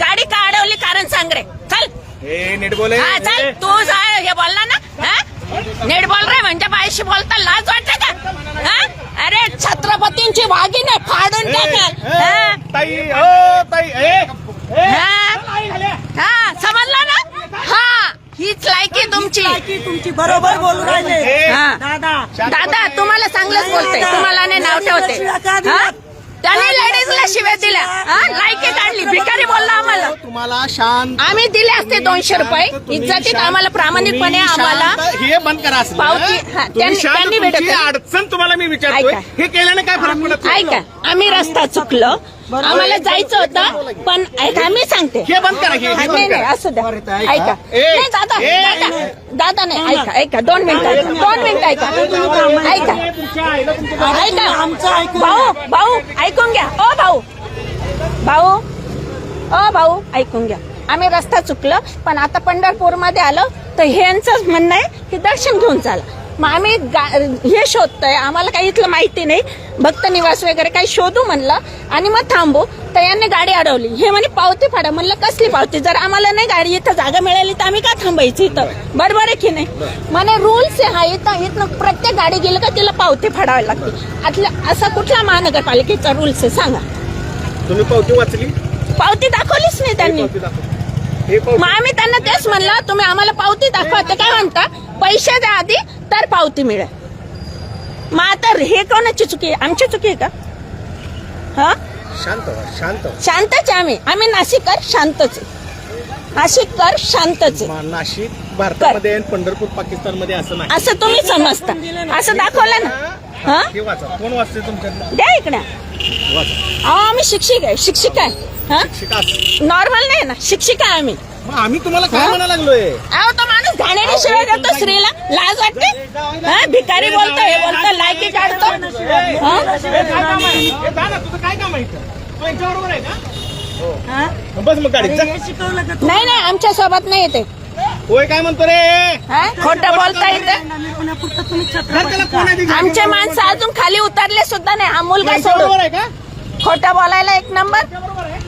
गाडी का अडवली कारण सांग रे चल. हे नीट बोले. हा चल. तू जा हे बोलला ना. हा? नीट बोल रे म्हणजे बाईशी बोलता लाज वाटते का? हा? अरे छत्रपतींची वाघीने फाडून टाकाल. हा? ताई ओ ताई ए ए, हा? हा समजला ना? हा हीच लायकी तुमची. तुमची. बरोबर बोलू राहिले. हा. दादा. दादा तुम्हाला चांगलंच बोलते. तुम्हाला नाही नाव ठेवते. हा? त्याने लेडीजला शिव्या दिल्या. हा लायकी काढली. भिकारी बोलला आम्हाला. तुम्हाला शांत आम्ही दिले असते दोनशे रुपये. तुम्ही इज्जतीत शांत- आम्हाला प्रामाणिकपणे तुम्ही आम्हाला हे बंद करा असलं. पावती- हा, तुम्ही त्यांनी- शांत. त्यांनी तुमची भेटत नाही. अडचण तुम्हाला मी विचारतोय. ऐका. हे केल्याने काय फरक पडत नाही? ऐका. आम्ही रस्ता चुकलो. आम्हाला जायचं होतं पण ऐका मी सांगते. हे बंद करा हे- हे नाही बंद नाही करा. असू द्या. ऐका. ऐका. ए, नाही दादा ए, दादा दादा नाही ऐका ऐका दोन मिनिटं ऐका दोन मिनिटं ऐका. ऐका. ऐका. आमचं भाऊ भाऊ ऐकून घ्या. ओ भाऊ. भाऊ. ओ भाऊ ऐकून घ्या. आम्ही रस्ता चुकलो पण आता पंढरपूरमध्ये आलो तर ह्यांचंच म्हणणं आहे की दर्शन घेऊन चाला. मग आम्ही हे शोधतोय. आम्हाला काही इथलं माहिती नाही. भक्त निवास वगैरे काही शोधू म्हणलं. आणि मग थांबू. तर यांनी गाडी अडवली. हे म्हणे पावती फाडा. म्हणलं कसली पावती? जर आम्हाला नाही गाडी इथं जागा मिळाली तर आम्ही का थांबायची इथं? बरोबर आहे की नाही? म्हणे रूल्स आहे हा. इथं इथनं प्रत्येक गाडी गेली का तिला पावती फाडावी लागते. आतल्या असा कुठला महानगरपालिकेचा रूल्स आहे? सांगा. तुम्ही पावती वाचली? पावती दाखवलीच नाही त्यांनी. मग आम्ही त्यांना तेच म्हणलं तुम्ही आम्हाला पावती दाखवा. ते काय म्हणता पैसे द्या आधी तर पावती मिळेल. मग आता हे कोणाची चुकी आहे? आमची चुकी आहे का? हा? शांत शांत. शांतच आहे आम्ही. आम्ही नाशिककर शांतच आहे. नाशिककर शांतच आहे. मा- नाशिक भारतामध्ये आणि पंढरपूर पाकिस्तानमध्ये असं नाही. असं तुम्ही समजता. असं दाखवलं ना. हा? कोण वाचते द्या इकडे. अहो आम्ही शिक्षिक आहे. शिक्षिका आहे. हा? शिका. नॉर्मल नाही ना. शिक्षिका आहे आम्ही. मग आम्ही तुम्हाला काय म्हणायला लागलोय? अहो तो माणूस घाणेरी शिवाय देतो स्त्रीला. लाज वाटते? हा भिकारी बोलतो हे बोलतो लायकी काढतो. हा? हे? काय काम आहे? हे जा ना, तुझं काय काम आहे इथं? तू यांच्याबरोबर आहे का? हा? मग बस मग गाडीत जा. नाही नाही आमच्यासोबत नाही येते. होय काय म्हणतो रे? हा? खोटं बोलता येते जर त्याला कोण आमचे माणसं अजून खाली उतरले सुद्धा नाही. हा मुलगा यांच्याबरोबर सोडून. आहे का? खोटं बोलायला एक नंबर. बरोबर आहे.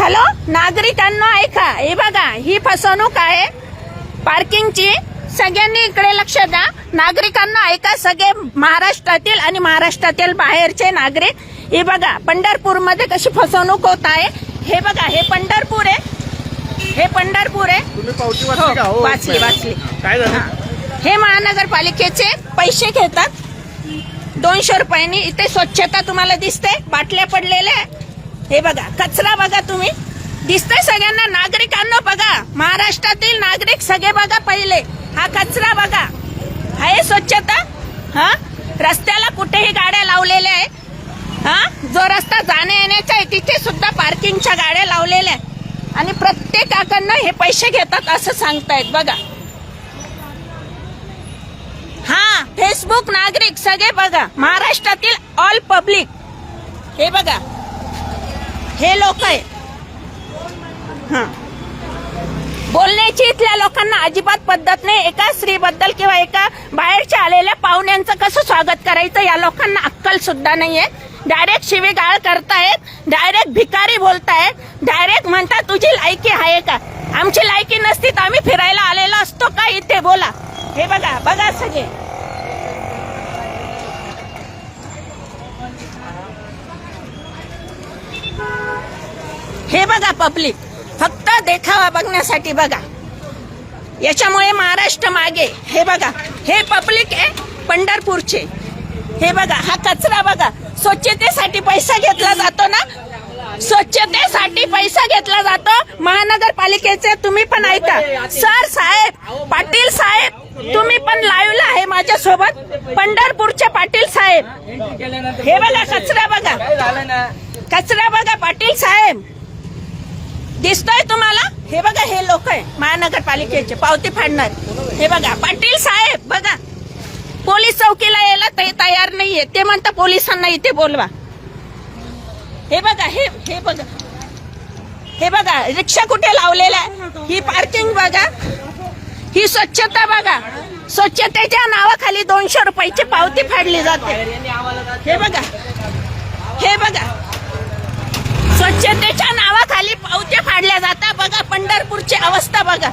हॅलो नागरिकांना ऐका हे बघा ही फसवणूक आहे. पार्किंगची. सगळ्यांनी इकडे लक्ष द्या. नागरिकांना ऐका सगळे महाराष्ट्रातील आणि महाराष्ट्रातील बाहेरचे नागरिक. हे बघा पंढरपूरमध्ये कशी फसवणूक होत आहे. हे बघा हे पंढरपूर आहे. हे पंढरपूर आहे. तुम्ही पावती हो, वाचली हो. वाचली, हे. महानगरपालिकेचे पैसे घेतात. दोनशे रुपयांनी इथे स्वच्छता तुम्हाला दिसते. बाटल्या पडलेल्या हे बघा कचरा बघा तुम्ही. दिसतंय सगळ्यांना. नागरिकांना बघा महाराष्ट्रातील नागरिक सगळे बघा पहिले. हा कचरा बघा. आहे स्वच्छता? हा? रस्त्याला कुठेही गाड्या लावलेल्या आहे हा? जो रस्ता जाण्या येण्याचा आहे तिथे सुद्धा पार्किंगच्या गाड्या लावलेल्या आहे आणि प्रत्येकाकडनं हे पैसे घेतात असं सांगतायत बघा. हा फेसबुक नागरिक सगळे बघा. महाराष्ट्रातील ऑल पब्लिक हे बघा. हे लोक आहे हा. बोलण्याची इथल्या लोकांना अजिबात पद्धत नाही. एका स्त्रीबद्दल किंवा एका बाहेरच्या आलेल्या पाहुण्यांचं कसं स्वागत करायचं या लोकांना अक्कल सुद्धा नाहीये. डायरेक्ट शिवीगाळ करतायत डायरेक्ट भिकारी बोलतायत डायरेक्ट म्हणतात तुझी लायकी आहे का? आमची लायकी नसती तर आम्ही फिरायला आलेलो असतो का इथे? बोला. हे बघा बघा सगळे. हे बघा पब्लिक फक्त देखावा बघण्यासाठी बघा. याच्यामुळे महाराष्ट्र मागे. हे बघा. हे पब्लिक आहे पंढरपूरचे. हे बघा हा कचरा बघा. स्वच्छतेसाठी पैसा घेतला जातो ना? स्वच्छतेसाठी पैसा घेतला जातो. महानगरपालिकेचे तुम्ही पण ऐका. सर साहेब पाटील साहेब तुम्ही पण लाईव्हला आहे माझ्या सोबत पंढरपूरचे पाटील साहेब. हे बघा कचरा बघा. कचरा बघा पाटील साहेब. दिसतोय तुम्हाला? हे बघा हे लोक आहे महानगरपालिकेचे पावती फाडणार. हे बघा पाटील साहेब बघा. पोलीस चौकीला यायला ते तयार नाहीये. ते म्हणता पोलिसांना इथे बोलवा. हे बघा हे हे बघा. हे बघा रिक्षा कुठे लावलेला आहे? ही पार्किंग बघा. ही स्वच्छता बघा. स्वच्छतेच्या नावाखाली दोनशे रुपयाची पावती फाडली जाते. हे बघा. हे बघा. स्वच्छते नावाखाली पावत्या फाडल्या जातात. बघा पंढरपूरची अवस्था बघा.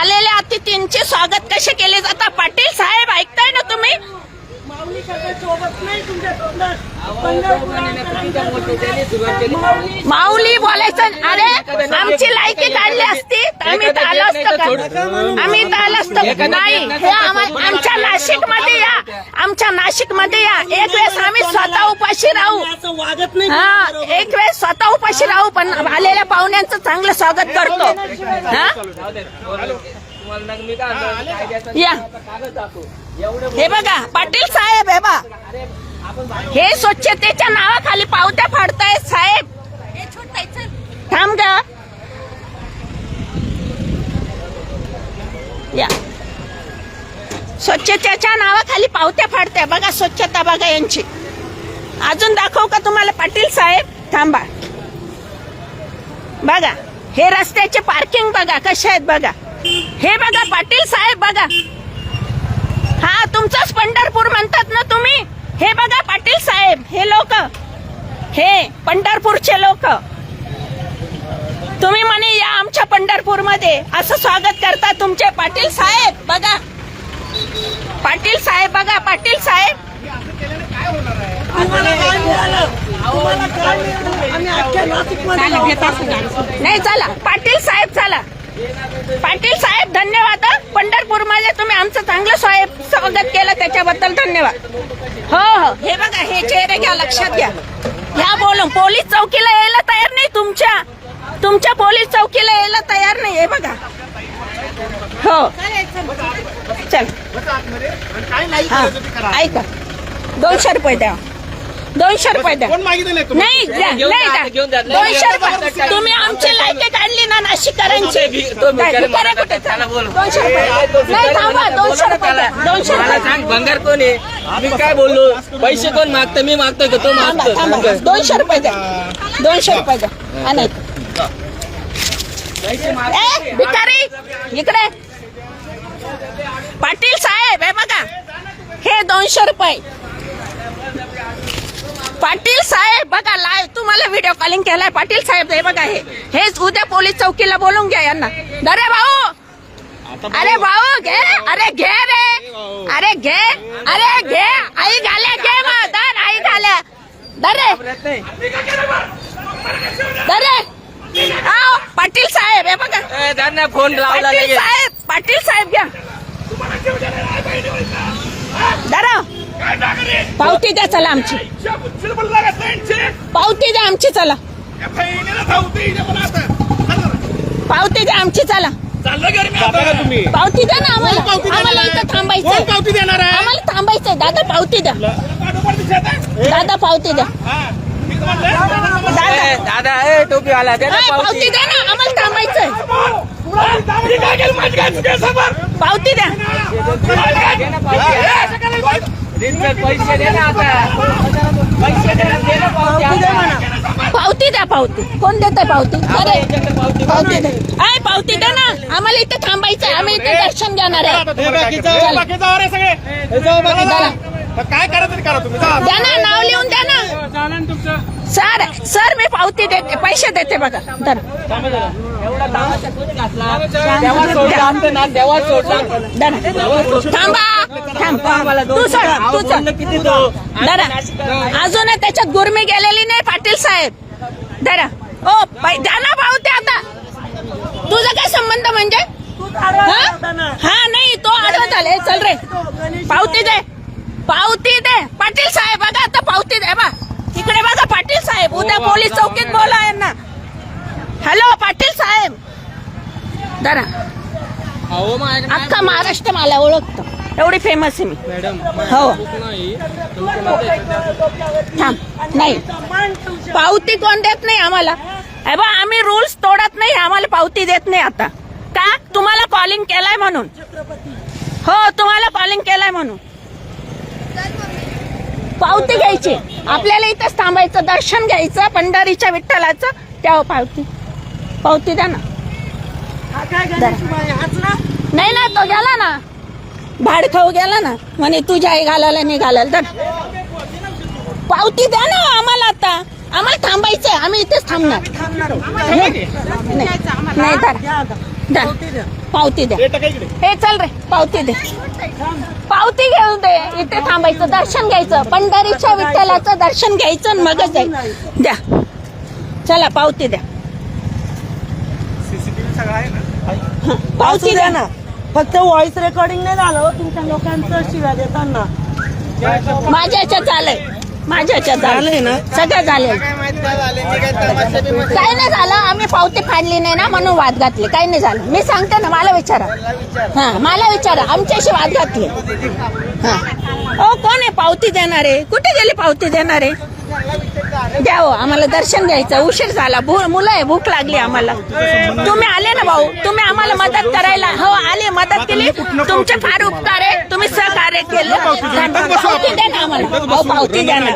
आलेल्या अतिथींचे स्वागत कसे केले जातात. पाटील साहेब ऐकताय ना तुम्ही? माऊली सगळे सोबत नाही तुमच्या तोंडात माऊली बोलायचं अरे आमची लायकी काढली असती तर आम्ही तर आलो असतो आम्ही तर आलो असतो? नाही हे आमच्या नाशिकमध्ये या. आमच्या नाशिकमध्ये या. एक वेळेस आम्ही स्वतः उपाशी राहू. वागत नाही एक वेळेस स्वतः उपाशी राहू पण आलेल्या पाहुण्यांचं चांगलं स्वागत करतो. हा? या. हे बघा पाटील साहेब हे बा हे स्वच्छतेच्या नावाखाली पावत्या फाडतायत साहेब. थांब ग. या. स्वच्छतेच्या नावाखाली पावत्या फाडत्या. बघा स्वच्छता बघा यांची. अजून दाखवू का तुम्हाला पाटील साहेब? थांबा. बघा हे रस्त्याचे पार्किंग बघा कसे आहेत बघा. हे बघा पाटील साहेब बघा. हा तुमचंच पंढरपूर म्हणतात ना तुम्ही? हे बघा पाटील साहेब हे लोक. हे पंढरपूरचे लोक. तुम्ही म्हणे या आमच्या पंढरपूरमध्ये असं स्वागत करता तुमचे पाटील साहेब बघा. पाटील साहेब बघा पाटील साहेब. नाही चला. पाटील साहेब पाटील साहेब धन्यवाद पंढरपूरमध्ये तुम्ही आमचं चांगलं साहेब स्वागत केलं त्याच्याबद्दल धन्यवाद. हो हो. हे बघा हे चेहरे घ्या लक्षात घ्या. ह्या बोलून पोलीस चौकीला यायला तयार नाही तुमच्या. तुमच्या पोलीस चौकीला यायला तयार नाही हे बघा. हो. चल. हा ऐका. दोनशे रुपये द्या. दोनशे रुपये द्या. नाही नाही द्या, द्या. दोनशे रुपये. तुम्ही आमची काय, भिकारी कुठे. दोनशे रुपये. नाही थांबा दोनशे रुपये. द्या. दोनशे मला रुपये सांग भंगार कोण आहे? मी काय बोललो? पैसे कोण मागतं? मी मागतोय का? तो थांबा थांबा. मागतो दोनशे रुपये द्या. दोनशे रुपये द्या. हा, नाही. ए भिकारी इकडे. पाटील साहेब हे बघा. हे दोनशे रुपये. पाटील साहेब बघा लाईव्ह तुम्हाला व्हिडिओ कॉलिंग केलाय. पाटील साहेब हे बघा हे हेच उद्या पोलीस चौकीला बोलून घ्या यांना. अरे भाऊ! अरे भाऊ. घे. अरे घे रे. अरे घे. अरे घे. आई घाल्या घे मग. दर आई घाल्या. दरे दरे पाटील साहेब हे बघा. फोन लावला पाटील साहेब पाटील साहेब घ्या. दरा पावती द्या चला आमची. पावती द्या आमची चला. पावती द्या आमची चला. पावती द्या ना आम्हाला. आम्हाला? इथं थांबायचं पावती देणार आहे? आम्हाला थांबायचंय दादा पावती द्या. दादा पावती द्या. दादा ए, दादा ए टोपीवाला दे ना ए, पावती. पावती द्या ना. आम्हाला थांबायचंय पावती द्या. पावती रितसर पैसे दे ना आता. पैसे दे ना दे ना पावती आता. पावती द्या पावती. कोण देत पावती? अरे. पावती पावती द्या आय पावती द्या ना. आम्हाला इथे थांबायचंय. आम्ही इथे दर्शन घेणार आहे. हे काय करा तरी करा तुम्ही. जा. द्या ना नाव लिहून द्या ना. सर सर मी पावती देते. पैसे देते बघा. तर एवढा तामाशा कोणी घातला. देवा सोडला आमचं नाक देवा सोडला. दरा थांबा. थांब. तू चल तू चल बोलणं किती तो दरा अजून त्याच्यात गुरमी गेलेली नाही पाटील साहेब. दरा ओ बाई, द्या ना पावती आता. तुझा काय संबंध म्हणजे? तू हा? हा नाही तो आडवा झाले. चल रे. तो पावती दे. पावती दे. पाटील साहेब बघा आता पावती दे बा. इकडे बघा पाटील साहेब. उद्या पोलीस चौकीत बोला यांना. हॅलो पाटील साहेब. दरा अहो अख्खा महाराष्ट्र मला ओळखतो. एवढी फेमस आहे मी. मॅडम हो. नाही. थांब. पावती कोण देत नाही आम्हाला? हे बा आम्ही रूल्स तोडत नाही आम्हाला पावती देत नाही आता. का? तुम्हाला कॉलिंग केलाय म्हणून. हो तुम्हाला कॉलिंग केलाय म्हणून. पावती घ्यायची. आपल्याला इथंच थांबायचं दर्शन घ्यायचं पंढरीच्या विठ्ठलाचं त्या पावती. पावती द्या ना. हा नाही ना तो गेला ना. भाड खाऊ गेला ना. म्हणे तुझ्या आई घालायला नाही घालायला. तर पावती द्या ना आम्हाला आता. आम्हाला थांबायचंय. आम्ही इथेच थांबणार. नाही. धरा. पावती द्या रेट काय इकडे? हे चल रे पावती दे. पावती घेऊन दे. इथे थांबायचं दर्शन घ्यायचं. पंढरीच्या विठ्ठलाचं दर्शन घ्यायचं आणि मगच द्या. चला पावती द्या सीसीटीव्ही सगळं आहे ना पावती द्या ना. फक्त व्हॉइस रेकॉर्डिंग नाही झालं हो तुमच्या लोकांचं शिव्या देताना. माझ्या ह्याच्यात झालंय. माझ्या ह्याच्यात झालंय. ना? सगळं झालंय. काय नाही झालं. आम्ही पावती फाडली नाही ना म्हणून वाद घातले. काही नाही झालं. मी सांगते ना मला विचारा. हा मला विचारा. आमच्याशी वाद घातले. हा ओ कोण आहे पावती देणारे? कुठे गेले पावती देणारे? द्या हो आम्हाला दर्शन घ्यायचं. उशीर झाला. भू- मुलं आहे भूक लागली आम्हाला. तुम्ही आले ना भाऊ? तुम्ही आम्हाला मदत करायला हो आले मदत केली. तुमचे फार उपकार आहे. तुम्ही सहकार्य केलं. पावती द्या ना आम्हाला. हो पावती द्या ना.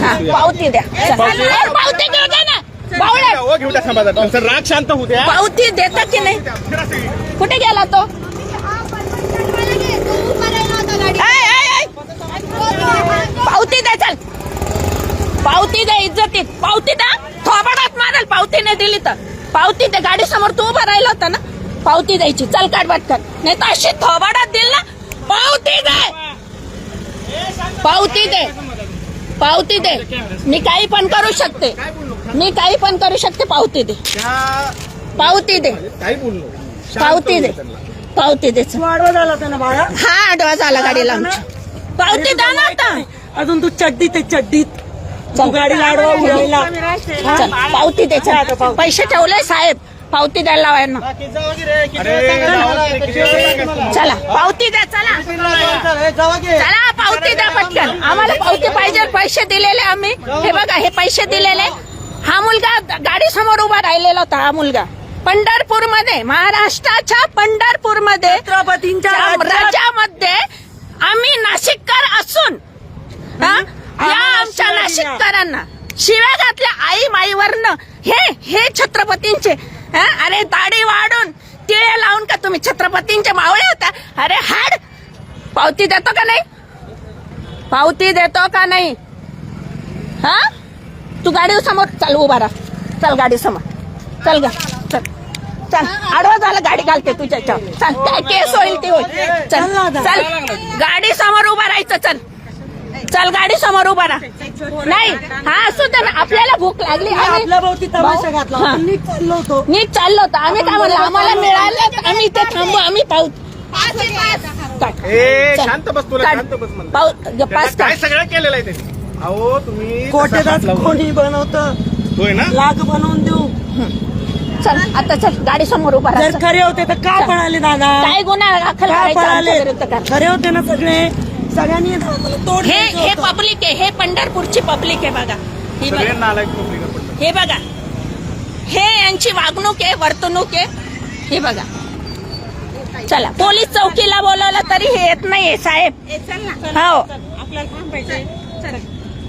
हा. पावती द्या. पावती घेऊ द्या ना. बावळे हो, घेऊ द्या समाजात सर राग शांत होऊ द्या. पावती देता की नाही? कुठे गेला तो? ऐ, ऐ, ऐ. पावती द्या चल. पावती द्या इज्जतीत पावती द्या. थोबाडात मारेल. पावती नाही दिली तर. पावती द्या गाडी समोर तू उभा राहिला होता ना? पावती द्यायची. चल काढ पटकन नाही तर अशी थोबाडात दिल ना? पावती दे. पावती दे. पावती दे. मी काही पण करू शकते. मी काही पण करू शकते. पावती दे. पावती दे. पावती दे. पावती दे. झाला हा आडवा झाला गाडीला. पावती द्या ना आता. अजून तू चड्डीत आहे चड्डीत. गाडी लाडवा उडवायला चल. पावती चल. पैसे ठेवले साहेब. पावती द्यायला सांगायचं? चला. पावती द्या चला. चला पावती द्या पटकन. आम्हाला पावती पाहिजे पैसे दिलेले आम्ही. हे बघा हे पैसे दिलेले. हा मुलगा गाडी समोर उभा राहिलेला होता हा मुलगा. पंढरपूरमध्ये महाराष्ट्राच्या पंढरपूरमध्ये राज्यामध्ये आम्ही नाशिककर असून हा, या आमच्या नाशिककरांना शिव्या घातल्या आई माईवरनं. हे हे छत्रपतींचे हा, अरे दाढी वाढून तिळे लावून का तुम्ही छत्रपतींचे मावळे होता अरे हाड! पावती देतो का नाही? पावती देतो का नाही? हा? तू गाडी समोर चल उभा राहा. चल गाडी समोर. चल गा चल. चल आडवा झाला गाडी घालते तुझ्या. चल काय केस होईल ते होईल. चल चल. गाडी समोर उभा राहायचं चल. चल गाडी समोर उभा राहा नाही हा असू दे ना आपल्याला भूक लागली आम्ही- आपल्या भोवती तमाशा घातला हा. होता. नीट चाललो होतो नीट चाललो होतो आम्ही काय म्हणलं आम्हाला मिळालं तर आम्ही इथे थांबू आम्ही पाहू काढ. ए चल. शांत बस तुला काढ. शांत बस म्हणलं. पाहू त्यांना पास काय काढ. सगळं केलेलं आहे त्यांनी अहो तुम्ही तसा कोटेदार हात लावू कोणी बनवतं नका. होय ना लाग बनवून देऊ चल आता चल गाडी समोर उभा राहा जर खरे होते तर का पळाले दादा काय गुन्हा दाखल का करायचा पळाले आमच्या विरुद्ध कर खरे होते ना सगळे सगळ्यांनी तोड हे द्यायचं हे होतं. पब्लिक आहे. हे पंढरपूरची पब्लिक आहे बघा. ही सगळे बघा नालायक public आहे पण. हे बघा. हे यांची वागणूक आहे वर्तणूक आहे. हे बघा. चला पोलीस चौकीला बोलवलं तरी हे येत नाहीये साहेब. हो.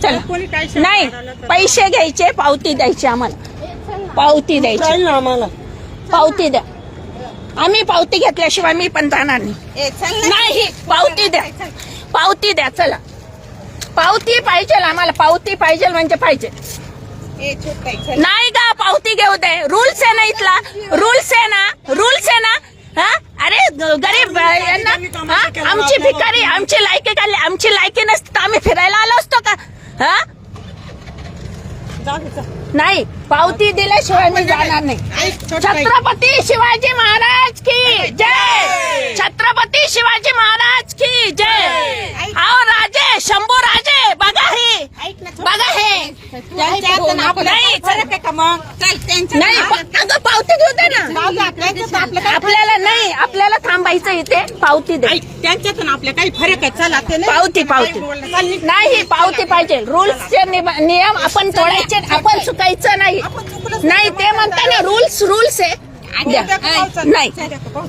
चला नाही पैसे घ्यायचे पावती द्यायची आम्हाला. पावती द्यायची. ना आम्हाला. पावती द्या. आम्ही पावती घेतल्याशिवाय मी पण जाणार नाही. नाही पावती द्या. पावती द्या चला. पावती पाहिजे आम्हाला पावती पाहिजे म्हणजे पाहिजे. नाही का पावती घेऊ दे. रूल्स आहे ना इथला? रूल्स आहे ना? रूल्स आहे ना? हा? अरे गरीब यांना हा? आमची भिकारी आमची लायकी काढली. आमची लायकी नसती तर आम्ही फिरायला आलो असतो का? हा. नाही पावती दिल्याशिवाय मी जाणार नाही. छत्रपती शिवाजी महाराज की जय! छत्रपती शिवाजी महाराज की जय! आओ राजे शंभू राजे बघा हे. नाही अगं पावती घेऊ दे ना. आपल्याला नाही आपल्याला थांबायचं इथे. पावती दे. त्यांच्यातून आपल्या काही फरक आहे. चला ते नाही. पावती पावती. नाही. पावती पाहिजे. रूल्सचे नियम आपण तोडायचे आपण चुकायचं नाही. नाही ते म्हणता ना रूल्स रूल्स आहे. द्या. नाही.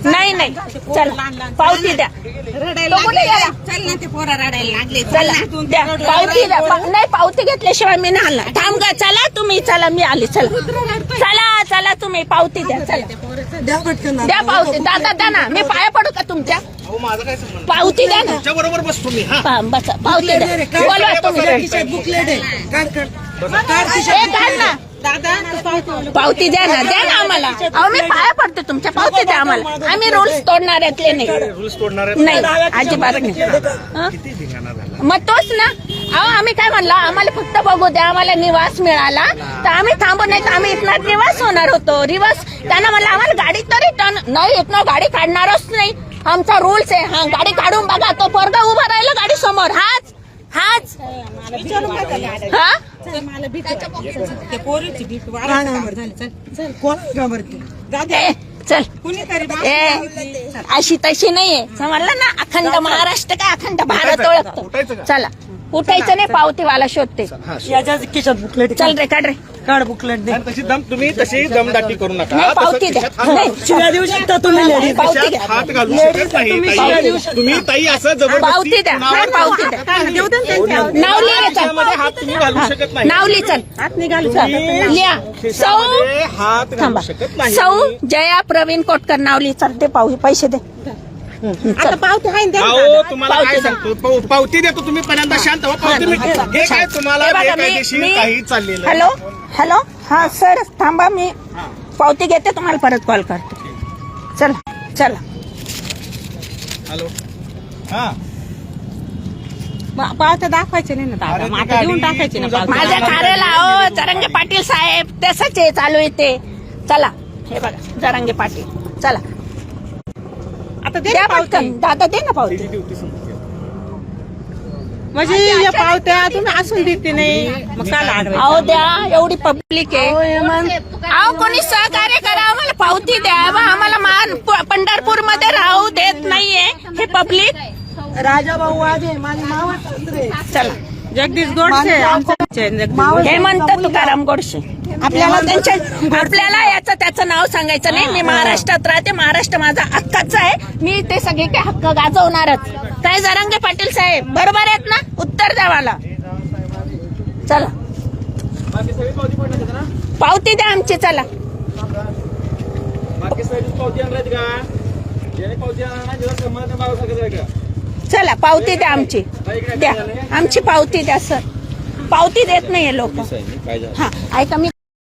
नाही नाही. चला पावती द्या. रडायला तो कुठे गेला? चल ना ते पोरं रडायला लागले. चला द्या. पावती द्या. पा- नाही पावती घेतल्याशिवाय मी नाही आणणार थांब गा चला तुम्ही चला मी आली. चला. चला चला तुम्ही पावती द्या चला. द्या पटकन द्या पावती. दादा द्या ना. मी पाया पडू का तुमच्या? अहो माझं काय संबंध? पावती द्या ना. तुमच्या बरोबर बसतो मी हा. पा- बसा. पावती द्या. बोलवा तुम्ही. बुकलेट आहे. काढ काढ ए, काढ ना. पावती पावती द्या ना द्या ना आम्हाला. अहो मी पाया पडते तुमच्या पावती द्या आम्हाला. आम्ही रूल्स तोडणाऱ्यातले नाही? रूल्स तोडणार नाही अजिबात नाही. हं? किती धिंगाणा झाला? मग तोच ना. अहो आम्ही काय म्हणलं आम्हाला फक्त बघू द्या आम्हाला निवास मिळाला. तर आम्ही थांबू नाही तर आम्ही इथणार निवास होणार होतो. रिवास त्यांना म्हणलं आम्हाला गाडी तर रिटर्न नाही इथनं गाडी काढणारच नाही. आमचा रूल्स आहे. हा गाडी काढून बघा तो पोरगा उभा राहिला गाडी समोर. हाच हाच. हा. ते पोरीची भीती वाढायची झाली चल चल. कोण? घाबरते दादा ए, चल. कुणीतरी बा- ए अशी तशी नाहीये. समजलं ना? अखंड महाराष्ट्र काय अखंड भारत ओळखतो? का? चला. उठायचं नाही पावतीवाला शोधते. चल रे काढ रे. काढ बुकलेट दे. आणि तशी दम तुम्ही तशी दमदाटी करू नका. नाही, तसं पावती द्या. खिशात हात नाही. शिव्या देऊ शकता तुम्ही पावती खिशात हात घालू शकत नाही. तुम्ही ताई. शिव्या देऊ शकता. तुम्ही ताई असं जबरदस्ती पावती द्या. कुणावर पावती द्या. देऊ दे ना त्यांच्या नाव लिहि चल. हात तुम्ही घालू शकत नाही. नाव लिहि चल. हात निघाल चल लिहा. सौ खिशामध्ये हात घालू थांबा. शकत नाही. सौ जया प्रवीण कोटकर नाव लिहि. चल ते पाहू पैसे दे. आता पावती आहे ना अहो. तुम्हाला पावती काय. सांगतो? पाव- पावती देतो तुम्ही पहिल्यांदा शांत व्हा. पावती मी हे. काय तुम्हाला हे बघा, मी- बेकायदेशीर मी- काही चाललेलं आहे. Hello hello? हा सर थांबा मी. पावती घेते तुम्हाला परत कॉल करते. चला चला. हॅलो. हा. पा- पावत्या दाखवायचे नाही ना दादा? अरे ती आता देऊन गाडी टाकायची ना तुझा- पावती माझ्या कार्याला अहो जरंगे पाटील साहेब तसंच आहे चालू आहे ते. चला हे बघा जरंगे पाटील. चला. आता दे द्या ना पावती. पटकन दादा दे ना पावती. म्हणजे या पावत्या तुम्ही असून देते नाही. मग अहो द्या एवढी पब्लिक आहे. अहो कोणी सहकार्य करा आम्हाला पावती द्या बा आम्हाला मान पंढरपूरमध्ये राहू देत नाहीये. हे पब्लिक राजा भाऊ आजे माझे सासरे. चला. जगदीश गोडसे आमचे हेमंत तुकाराम गोडसे. आपल्याला त्यांच्या आपल्याला याचं त्याचं नाव सांगायचं नाही. मी महाराष्ट्रात राहते. महाराष्ट्र माझा हक्काचा आहे. मी ते सगळे काही हक्क गाजवणारच. काय जरांगे पाटील साहेब बरोबर आहेत ना? उत्तर द्या मला. चला. बाकी सगळी पावती द्या आमची चला. चला पावती द्या आमची. द्या. आमची पावती द्या सर. पावती देत नाहीये लोक. काय झालं? हा ऐका मी